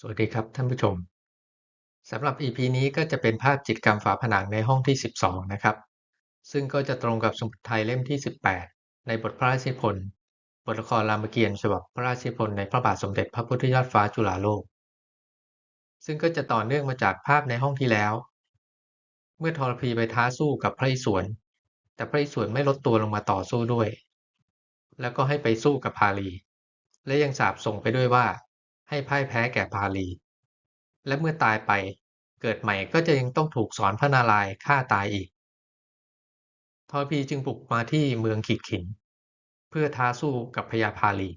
สวัสดีครับท่านผู้ชมสำหรับ EP นี้ก็จะเป็นภาพจิตกรรมฝาผนังในห้องที่ 12 นะครับ ซึ่งก็จะตรงกับสมุดไทยเล่มที่ 18 ในบทพระราชนิพนธ์บทละครรามเกียรติ์ฉบับพระราชนิพนธ์ในพระบาทสมเด็จพระพุทธยอดฟ้าจุฬาโลก ซึ่งก็จะต่อเนื่องมาจากภาพในห้องที่แล้ว เมื่อทรพีไปท้าสู้กับพระอิศวรแต่พระอิศวรไม่ลดตัวลงมาต่อสู้ด้วย แล้วก็ให้ไปสู้กับพาลี และยังสาบส่งไปด้วยว่า ให้พ่ายแพ้แก่พาลี และเมื่อตายไปเกิดใหม่ก็จะยังต้องถูกสอนพระนารายณ์ฆ่าตายอีกทรพีจึงบุกมาที่เมืองขีดขิน เพื่อท้าสู้กับพญาพาลี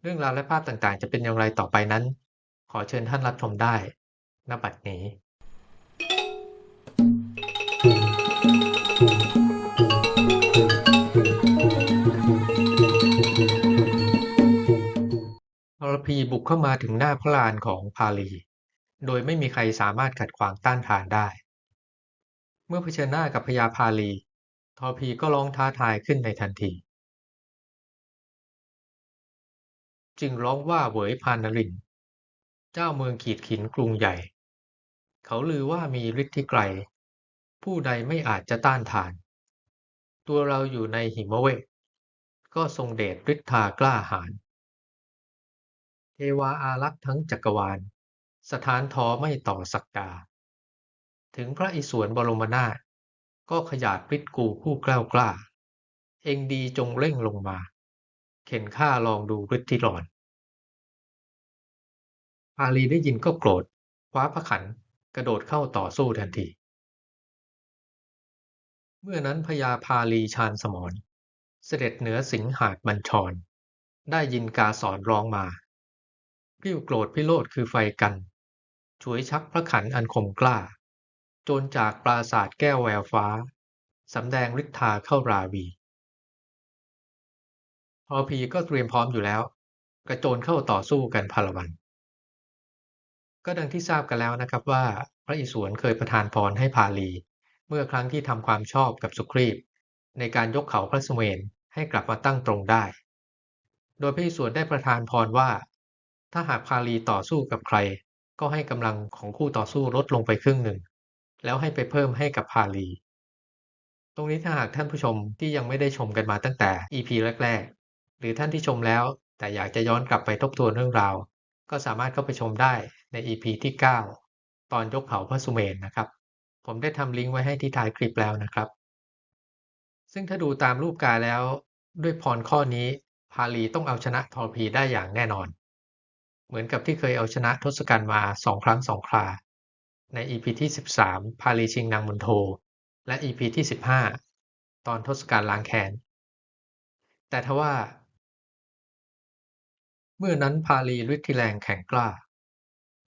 เรื่องราวและภาพต่างๆ จะเป็นอย่างไรต่อไปนั้น ขอเชิญท่านรับชมได้ณบัดนี้ พีบุกเข้ามาถึงหน้าพระลานของพาลี โดยไม่มีใครสามารถขัดขวางต้านทานได้ เมื่อเผชิญหน้ากับพญาพาลีทรพีก็ร้องท้าทายขึ้นในทันที จึงร้องว่าเหวยพานนริน เจ้าเมืองขีดขินกรุงใหญ่ เขาลือว่ามีฤทธิ์ที่ไกล ผู้ใดไม่อาจจะต้านทาน ตัวเราอยู่ในหิมเวทก็ทรงเดชฤทธากล้าหาญ เทวาอารักษ์ทั้งจักรวาล สถานทอไม่ต่อสักกา ถึงพระอิศวรบรมนาถก็ขยาดฤทธิ์กูผู้กล้ากล้า เองดีจงเร่งลงมา เข็นข้าลองดูฤทธิ์ที่ร้อนพาลีได้ยินก็โกรธคว้าพระขันกระโดดเข้าต่อสู้ทันที เมื่อนั้นพญาพาลีชาญสมรเสด็จเหนือสิงหาดบัญชร ได้ยินกาสอนร้องมา พิ้วโกรธพิโรธคือไฟกันฉวยชักพระขันอันคมกล้า โจรจากปราศาสาทแก้วแววฟ้า สำแดงฤทธาเข้าราวีพอพีก็เตรียมพร้อมอยู่แล้ว กระโจนเข้าต่อสู้กันพลวัน ก็ดังที่ทราบกันแล้วนะครับว่าพระอิศวรเคยประทานพรให้พาลี เมื่อครั้งที่ทำความชอบกับสุครีพ ในการยกเขาพระสเมนให้กลับมาตั้งตรงได้ โดยพระอิศวรได้ประทานพรว่า ถ้าหากพาลีต่อสู้กับใคร ก็ให้กำลังของคู่ต่อสู้ลดลงไปครึ่งหนึ่ง แล้วให้ไปเพิ่มให้กับพาลี ตรงนี้ถ้าหากท่านผู้ชมที่ยังไม่ได้ชมกันมาตั้งแต่ EP แรกๆ หรือท่านที่ชมแล้ว แต่อยากจะย้อนกลับไปทบทวนเรื่องราว ก็สามารถเข้าไปชมได้ใน EP ที่ 9 ตอนยกเขาพระสุเมนนะครับ ผมได้ทำลิงก์ไว้ให้ที่ท้ายคลิปแล้วนะครับ ซึ่งถ้าดูตามรูปกายแล้ว ด้วยพรข้อนี้พาลีต้องเอาชนะทรพีได้อย่างแน่นอน เหมือนกับที่เคยเอาชนะทศกัณฐ์มาสองครั้งสองครา ใน EP ที่ 13 พาลีชิงนางมนโท และ EP ที่ 15 ตอนทศกัณฐ์ล้างแค้น แต่ทว่า เมื่อนั้นพาลีฤทธิแรงแข็งกล้า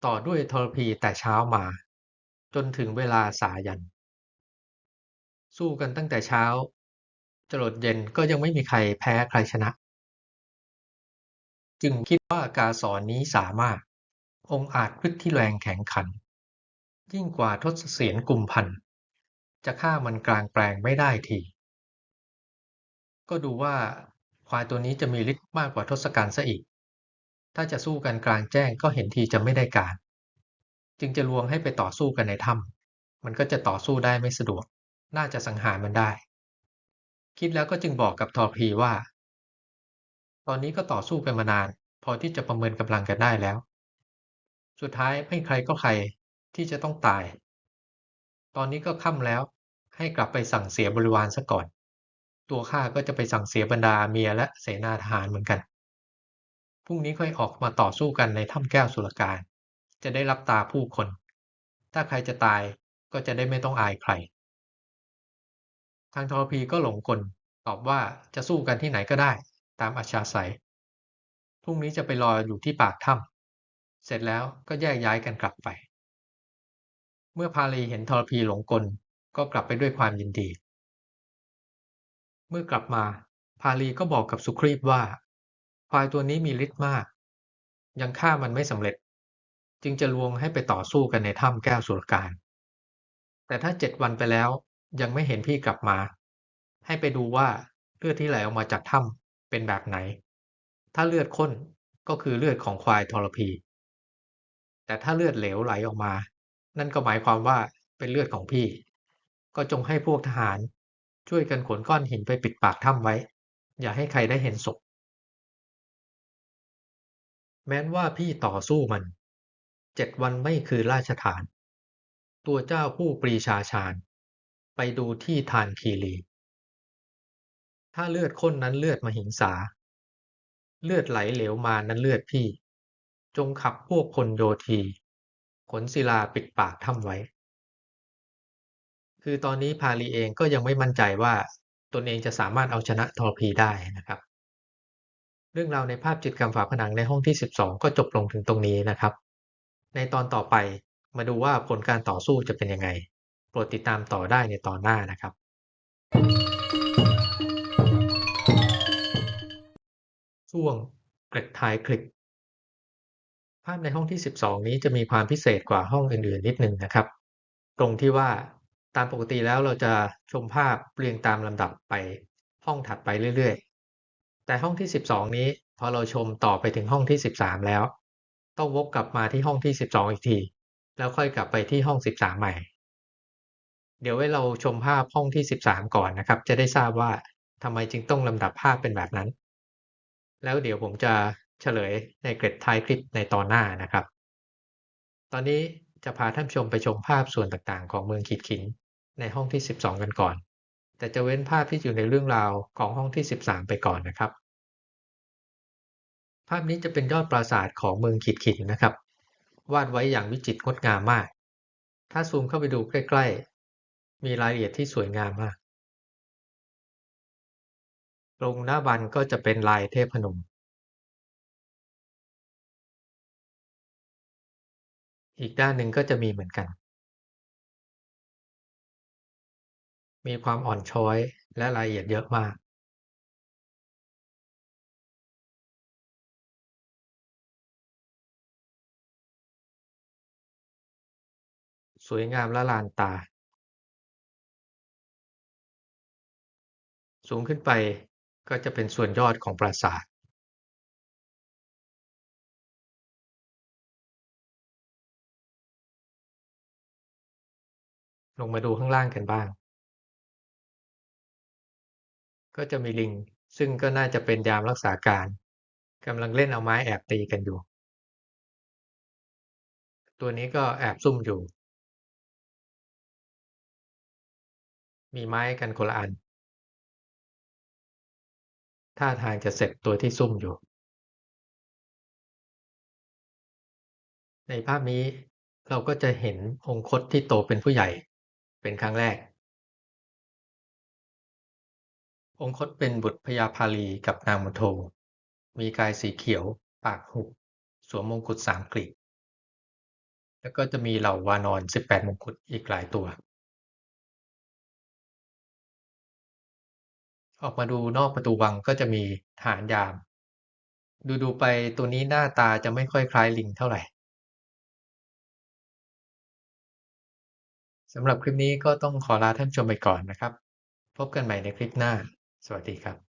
ต่อด้วยทรพีแต่เช้ามา จนถึงเวลาสายัน สู้กันตั้งแต่เช้าจรดเย็นก็ยังไม่มีใครแพ้ใครชนะ จึงคิดว่ากาสอนนี้สามารถ องอาจพฤทธิ์ที่แรงแข็งขัน ยิ่งกว่าทศเสียนกลุ่มพัน จะฆ่ามันกลางแปลงไม่ได้ที ก็ดูว่าควายตัวนี้จะมีฤทธิ์มากกว่าทศกัณฐ์ซะอีก ถ้าจะสู้กันกลางแจ้งก็เห็นทีจะไม่ได้การ จึงจะลวงให้ไปต่อสู้กันในถ้ำมันก็จะต่อสู้ได้ไม่สะดวก น่าจะสังหารมันได้ คิดแล้วก็จึงบอกกับทอพีว่า ตอนนี้ก็ต่อสู้กันมานาน พอที่จะประเมินกำลังกันได้แล้ว สุดท้ายไม่ใครก็ใครที่จะต้องตาย ตอนนี้ก็ค่ำแล้ว ให้กลับไปสั่งเสียบริวารซะก่อน ตัวข้าก็จะไปสั่งเสียบรรดาเมียและเสนาทหารเหมือนกันพรุ่งนี้ค่อยออกมาต่อสู้กันในถ้ำแก้วสุลการจะได้รับตาผู้คน ถ้าใครจะตายก็จะได้ไม่ต้องอายใคร ทางทรพีก็หลงกลตอบว่าจะสู้กันที่ไหนก็ได้ ตามอัชาศัยพรุ่งนี้จะไปรออยู่ที่ปากถ้ำเสร็จแล้วก็แยกย้ายกันกลับไป เมื่อพาลีเห็นทรพีหลงกลก็กลับไปด้วยความยินดี เมื่อกลับมาพาลีก็บอกกับสุครีพว่าควายตัวนี้มีฤทธิ์มาก ยังฆ่ามันไม่สำเร็จ จึงจะลวงให้ไปต่อสู้กันในถ้ำแก้วสุรการ แต่ถ้าเจ็ดวันไปแล้วยังไม่เห็นพี่กลับมา ให้ไปดูว่าเลือดที่ไหลออกมาจากถ้ำ เป็นแบบไหน ถ้าเลือดข้นก็คือเลือดของควายทรพี แต่ถ้าเลือดเหลวไหลออกมา นั่นก็หมายความว่าเป็นเลือดของพี่ ก็จงให้พวกทหารช่วยกันขนก้อนหินไปปิดปากถ้ำไว้ อย่าให้ใครได้เห็นศพ แม้นว่าพี่ต่อสู้มัน เจ็ดวันไม่คืนราชฐาน ตัวเจ้าผู้ปรีชาชาญ ไปดูที่ทานคีรี ถ้าเลือดข้นนั้นเลือดมหิงสา เลือดไหลเหลวมานั้นเลือดพี่ จงขับพวกคนโยธี ขนศิลาปิดปากถ้ำไว้ คือตอนนี้พาลีเองก็ยังไม่มั่นใจว่าตนเองจะสามารถเอาชนะทรพีได้นะครับ เรื่องราวในภาพจิตกรรมฝาผนังในห้องที่ 12 ก็จบลงถึงตรงนี้นะครับ ในตอนต่อไปมาดูว่าผลการต่อสู้จะเป็นยังไง โปรดติดตามต่อได้ในตอนหน้านะครับ ช่วงเกร็ดท้ายคลิป ภาพในห้องที่ 12 นี้จะมีความพิเศษกว่าห้องอื่นๆ นิดนึงนะครับ ตรงที่ว่าตามปกติแล้วเราจะชมภาพเรียงตามลำดับไปห้องถัดไปเรื่อยๆ แต่ห้องที่ 12 นี้พอเราชมต่อไปถึงห้องที่ 13 แล้ว ต้องวกกลับมาที่ห้องที่ 12 อีกที แล้วค่อยกลับไปที่ห้อง 13 ใหม่ เดี๋ยวไว้เราชมภาพห้องที่ 13 ก่อนนะครับ จะได้ทราบว่าทำไมจึงต้องลำดับภาพเป็นแบบนั้น แล้วเดี๋ยวผมจะเฉลยในเกร็ดท้ายคลิปในตอนหน้านะครับ ตอนนี้จะพาท่านชมไปชมภาพส่วนต่างๆ ของเมืองขีดขินในห้องที่ 12 กันก่อน แต่จะเว้นภาพที่อยู่ในเรื่องราวของห้องที่ 13 ไปก่อนนะครับ ภาพนี้จะเป็นยอดปราสาทของเมืองขีดขินนะครับ วาดไว้อย่างวิจิตรงดงามมาก ถ้าซูมเข้าไปดูใกล้ ๆ มีรายละเอียดที่สวยงามมาก ตรงหน้าบันก็จะเป็นลายเทพนม อีกด้านหนึ่งก็จะมีเหมือนกัน มีความอ่อนช้อยและรายละเอียดเยอะมากสวยงามละลานตา สูงขึ้นไป ก็จะเป็นส่วนยอดของปราสาทลงมาดูข้างล่างกันบ้าง ก็จะมีลิง ซึ่งก็น่าจะเป็นยามรักษาการกำลังเล่นเอาไม้แอบตีกันอยู่ ตัวนี้ก็แอบซุ่มอยู่ มีไม้กันคนละอัน ท่าทางจะเสร็จตัวที่ซุ่มอยู่ ในภาพนี้เราก็จะเห็นองคตที่โตเป็นผู้ใหญ่เป็นครั้งแรก องคตเป็นบุตรพญาพาลีกับนางมณโทมีกายสีเขียว ปากหุบสวมมงกุฎสามกลีบแล้วก็จะมีเหล่าวานอนสิบแปดมงกุฎอีกหลายตัว ออกมาดูนอกประตูวังก็จะมีทหารยาม ดูดูไปตัวนี้หน้าตาจะไม่ค่อยคล้ายลิงเท่าไหร่สำหรับคลิปนี้ก็ต้องขอลาท่านชมไปก่อนนะครับ พบกันใหม่ในคลิปหน้า สวัสดีครับ